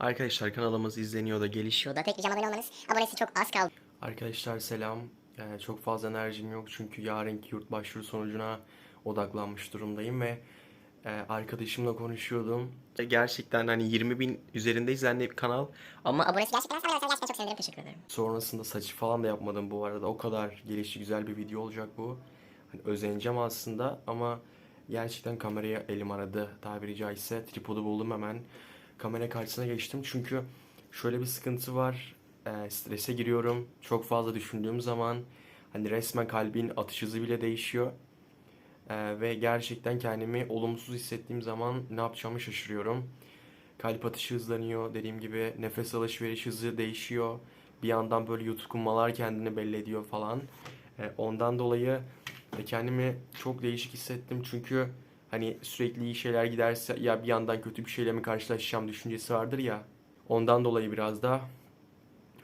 Arkadaşlar kanalımız izleniyor da gelişiyor. Şurada tek ricam abone olmanız. Abonesi çok az kaldı. Arkadaşlar selam. Yani çok fazla enerjim yok çünkü yarınki yurt başvuru sonucuna odaklanmış durumdayım ve e, arkadaşımla konuşuyordum. E, Gerçekten hani 20 bin üzerinde izlendiği kanal Ama abonesi gerçekten kaldı. Gerçekten çok sevinirim. Teşekkür ederim. Sonrasında saçı falan da yapmadım bu arada. O kadar gelişi güzel bir video olacak bu. Hani özeneceğim aslında ama gerçekten kameraya elim aradı tabiri caizse. Tripodu buldum hemen. Kamera karşısına geçtim çünkü şöyle bir sıkıntı var. Ee, strese giriyorum. Çok fazla düşündüğüm zaman hani resmen kalbin atış hızı bile değişiyor. Ee, ve gerçekten kendimi olumsuz hissettiğim zaman ne yapacağımı şaşırıyorum. Kalp atışı hızlanıyor. Dediğim gibi nefes alışveriş hızı değişiyor. Bir yandan böyle yutkunmalar kendini belli ediyor falan. Ee, ondan dolayı e, kendimi çok değişik hissettim. Çünkü hani sürekli iyi şeyler giderse ya bir yandan kötü bir şeyle mi karşılaşacağım düşüncesi vardır ya. Ondan dolayı biraz da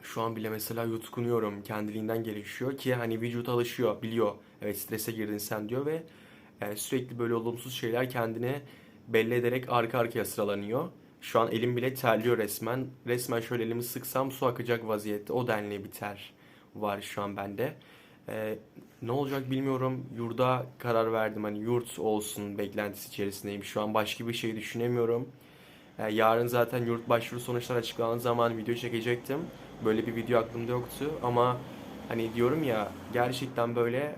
şu an bile mesela yutkunuyorum. Kendiliğinden gelişiyor ki hani vücut alışıyor, biliyor. Evet strese girdin sen diyor ve e, sürekli böyle olumsuz şeyler kendini belli ederek arka arkaya sıralanıyor. Şu an elim bile terliyor resmen. Resmen şöyle elimi sıksam su akacak vaziyette. O denli bir ter var şu an bende. E, ne olacak bilmiyorum. Yurda karar verdim. Hani yurt olsun beklentisi içerisindeyim. Şu an başka bir şey düşünemiyorum. E, yarın zaten yurt başvuru sonuçları açıklandığı zaman video çekecektim. Böyle bir video aklımda yoktu ama hani diyorum ya gerçekten böyle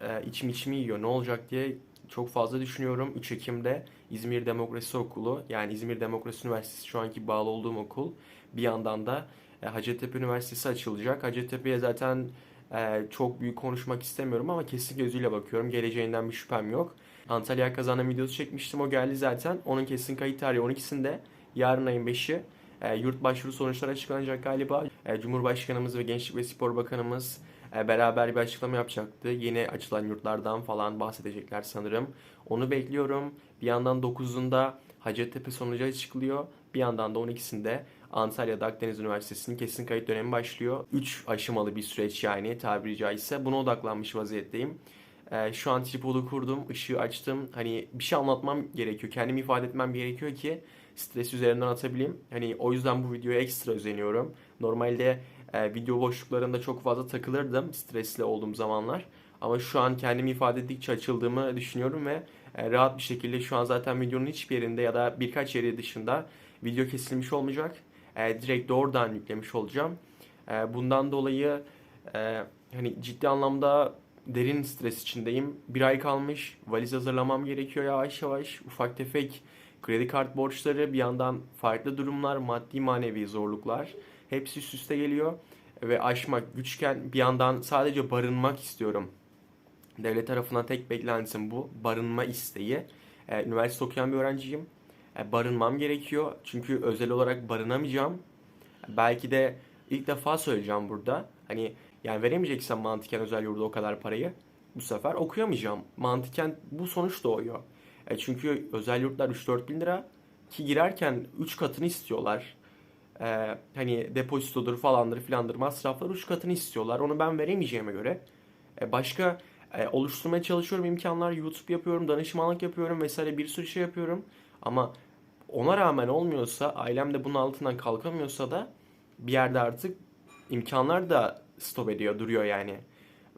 e, içim içimi yiyor. Ne olacak diye çok fazla düşünüyorum. 3 Ekim'de İzmir Demokrasi Okulu yani İzmir Demokrasi Üniversitesi şu anki bağlı olduğum okul. Bir yandan da e, Hacettepe Üniversitesi açılacak. Hacettepe'ye zaten e, çok büyük konuşmak istemiyorum ama kesin gözüyle bakıyorum. Geleceğinden bir şüphem yok. Antalya kazanan videosu çekmiştim. O geldi zaten. Onun kesin kayıt tarihi 12'sinde. Yarın ayın 5'i. E, yurt başvuru sonuçları açıklanacak galiba. E, Cumhurbaşkanımız ve Gençlik ve Spor Bakanımız e, beraber bir açıklama yapacaktı. Yeni açılan yurtlardan falan bahsedecekler sanırım. Onu bekliyorum. Bir yandan 9'unda Hacettepe sonucu açıklıyor. Bir yandan da 12'sinde Antalya'da Akdeniz Üniversitesi'nin kesin kayıt dönemi başlıyor. 3 aşamalı bir süreç yani tabiri caizse. Buna odaklanmış vaziyetteyim. Ee, şu an tripodu kurdum, ışığı açtım. Hani bir şey anlatmam gerekiyor, kendimi ifade etmem gerekiyor ki stres üzerinden atabileyim. Hani o yüzden bu videoya ekstra özeniyorum. Normalde e, video boşluklarında çok fazla takılırdım stresli olduğum zamanlar. Ama şu an kendimi ifade ettikçe açıldığımı düşünüyorum ve e, rahat bir şekilde şu an zaten videonun hiçbir yerinde ya da birkaç yeri dışında video kesilmiş olmayacak. E, direkt doğrudan yüklemiş olacağım. E, bundan dolayı e, hani ciddi anlamda derin stres içindeyim. Bir ay kalmış. Valiz hazırlamam gerekiyor yavaş yavaş. Ufak tefek kredi kart borçları, bir yandan farklı durumlar, maddi manevi zorluklar. Hepsi üst üste geliyor. Ve aşmak güçken bir yandan sadece barınmak istiyorum. Devlet tarafından tek beklentim bu. Barınma isteği. Ee, üniversite okuyan bir öğrenciyim. Ee, barınmam gerekiyor. Çünkü özel olarak barınamayacağım. Belki de ilk defa söyleyeceğim burada. Hani yani veremeyeceksem mantıken özel yurda o kadar parayı bu sefer okuyamayacağım. Mantıken bu sonuç doğuyor. E çünkü özel yurtlar 3-4 bin lira ki girerken 3 katını istiyorlar. E, hani depozitodur falandır filandır masraflar 3 katını istiyorlar. Onu ben veremeyeceğime göre. E, başka e, oluşturmaya çalışıyorum imkanlar. YouTube yapıyorum, danışmanlık yapıyorum vesaire bir sürü şey yapıyorum. Ama ona rağmen olmuyorsa, ailem de bunun altından kalkamıyorsa da bir yerde artık imkanlar da stop ediyor, duruyor yani.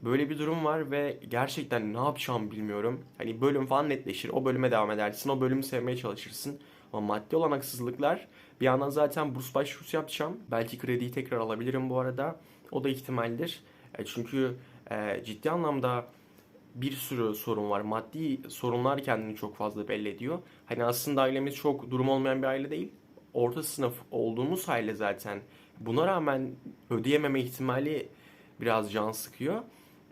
Böyle bir durum var ve gerçekten ne yapacağımı bilmiyorum. Hani bölüm falan netleşir. O bölüme devam edersin. O bölümü sevmeye çalışırsın. Ama maddi olanaksızlıklar bir yandan zaten burs başvurusu yapacağım. Belki krediyi tekrar alabilirim bu arada. O da ihtimaldir. E, çünkü e, ciddi anlamda bir sürü sorun var. Maddi sorunlar kendini çok fazla belli ediyor. Hani aslında ailemiz çok durum olmayan bir aile değil. Orta sınıf olduğumuz aile zaten. Buna rağmen ödeyememe ihtimali biraz can sıkıyor.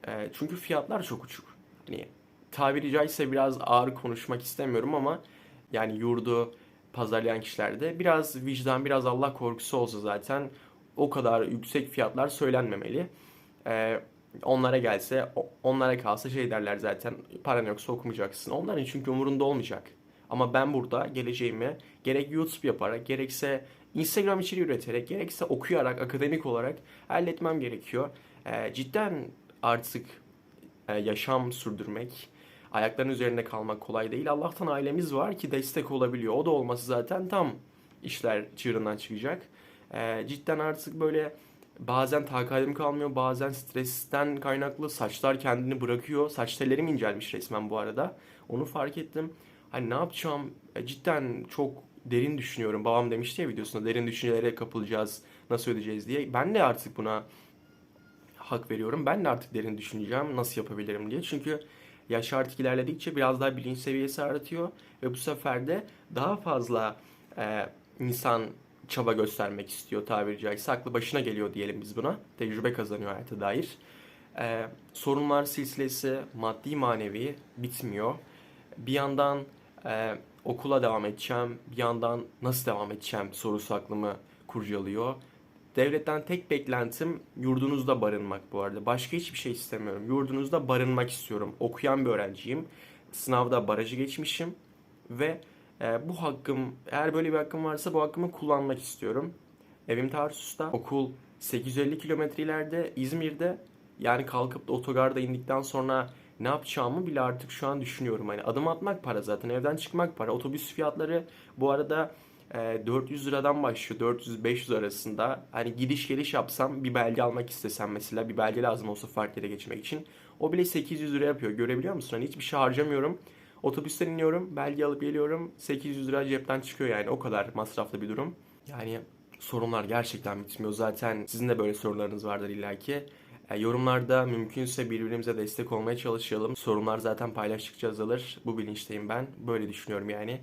E, çünkü fiyatlar çok uçuk. Hani tabiri caizse biraz ağır konuşmak istemiyorum ama yani yurdu pazarlayan kişilerde biraz vicdan, biraz Allah korkusu olsa zaten o kadar yüksek fiyatlar söylenmemeli. E, onlara gelse, onlara kalsa şey derler zaten paran yoksa okumayacaksın. Onların çünkü umurunda olmayacak. Ama ben burada geleceğimi gerek YouTube yaparak, gerekse Instagram içeriği üreterek, gerekse okuyarak, akademik olarak halletmem gerekiyor. E, cidden artık e, yaşam sürdürmek, ayakların üzerinde kalmak kolay değil. Allah'tan ailemiz var ki destek olabiliyor. O da olması zaten tam işler çığırından çıkacak. Ee, cidden artık böyle bazen takatim kalmıyor, bazen stresten kaynaklı saçlar kendini bırakıyor. Saç tellerim incelmiş resmen bu arada. Onu fark ettim. Hani ne yapacağım? E, cidden çok derin düşünüyorum. Babam demişti ya videosunda derin düşüncelere kapılacağız, nasıl ödeyeceğiz diye. Ben de artık buna hak veriyorum. Ben de artık derin düşüneceğim nasıl yapabilirim diye. Çünkü yaş artık ilerledikçe biraz daha bilinç seviyesi artıyor ve bu sefer de daha fazla e, insan çaba göstermek istiyor tabiri caizse. Aklı başına geliyor diyelim biz buna. Tecrübe kazanıyor hayata dair. E, sorunlar silsilesi maddi manevi bitmiyor. Bir yandan e, okula devam edeceğim, bir yandan nasıl devam edeceğim sorusu aklımı kurcalıyor. Devletten tek beklentim yurdunuzda barınmak bu arada. Başka hiçbir şey istemiyorum. Yurdunuzda barınmak istiyorum. Okuyan bir öğrenciyim. Sınavda barajı geçmişim ve e, bu hakkım, eğer böyle bir hakkım varsa bu hakkımı kullanmak istiyorum. Evim Tarsus'ta. Okul 850 kilometre ileride İzmir'de. Yani kalkıp da otogarda indikten sonra ne yapacağımı bile artık şu an düşünüyorum. Hani adım atmak para zaten. Evden çıkmak para. Otobüs fiyatları bu arada e, 400 liradan başlıyor. 400-500 arasında. Hani gidiş geliş yapsam bir belge almak istesem mesela bir belge lazım olsa farklı yere geçmek için. O bile 800 lira yapıyor. Görebiliyor musun? Hani hiçbir şey harcamıyorum. Otobüsten iniyorum, belge alıp geliyorum. 800 lira cepten çıkıyor yani. O kadar masraflı bir durum. Yani sorunlar gerçekten bitmiyor. Zaten sizin de böyle sorunlarınız vardır illaki. E, yorumlarda mümkünse birbirimize destek olmaya çalışalım. Sorunlar zaten paylaştıkça azalır. Bu bilinçteyim ben. Böyle düşünüyorum yani.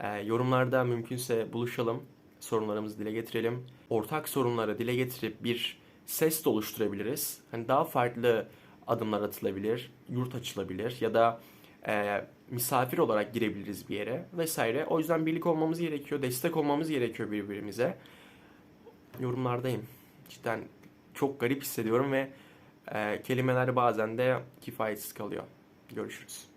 E, yorumlarda mümkünse buluşalım. Sorunlarımızı dile getirelim. Ortak sorunları dile getirip bir ses de oluşturabiliriz. Hani daha farklı adımlar atılabilir, yurt açılabilir ya da e, misafir olarak girebiliriz bir yere vesaire. O yüzden birlik olmamız gerekiyor, destek olmamız gerekiyor birbirimize. Yorumlardayım. Cidden çok garip hissediyorum ve e, kelimeler bazen de kifayetsiz kalıyor. Görüşürüz.